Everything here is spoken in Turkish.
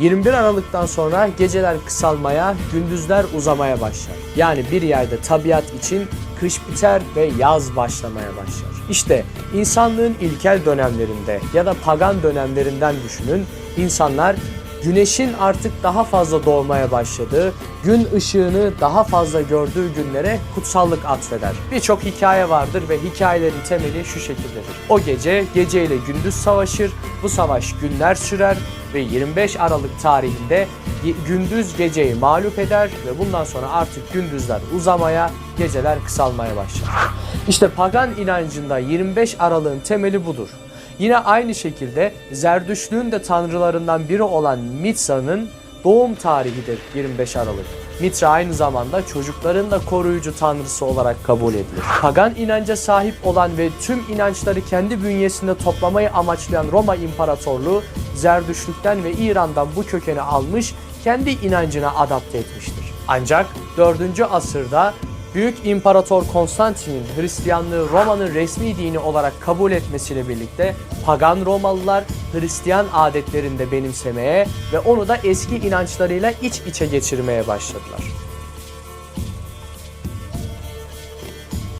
21 Aralık'tan sonra geceler kısalmaya, gündüzler uzamaya başlar. Yani bir yerde tabiat için kış biter ve yaz başlamaya başlar. İşte insanlığın ilkel dönemlerinde ya da pagan dönemlerinden düşünün, insanlar güneşin artık daha fazla doğmaya başladığı, gün ışığını daha fazla gördüğü günlere kutsallık atfeder. Birçok hikaye vardır ve hikayelerin temeli şu şekildedir. O gece geceyle gündüz savaşır, bu savaş günler sürer ve 25 Aralık tarihinde gündüz geceyi mağlup eder ve bundan sonra artık gündüzler uzamaya, geceler kısalmaya başlar. İşte pagan inancında 25 Aralık'ın temeli budur. Yine aynı şekilde Zerdüştlüğün de tanrılarından biri olan Mitsa'nın doğum tarihidir 25 Aralık. Mitra aynı zamanda çocukların da koruyucu tanrısı olarak kabul edilir. Pagan inanca sahip olan ve tüm inançları kendi bünyesinde toplamayı amaçlayan Roma İmparatorluğu Zerdüştlükten ve İran'dan bu kökeni almış, kendi inancına adapte etmiştir. Ancak 4. asırda Büyük İmparator Konstantin'in Hristiyanlığı Roma'nın resmi dini olarak kabul etmesiyle birlikte pagan Romalılar Hristiyan adetlerinde benimsemeye ve onu da eski inançlarıyla iç içe geçirmeye başladılar.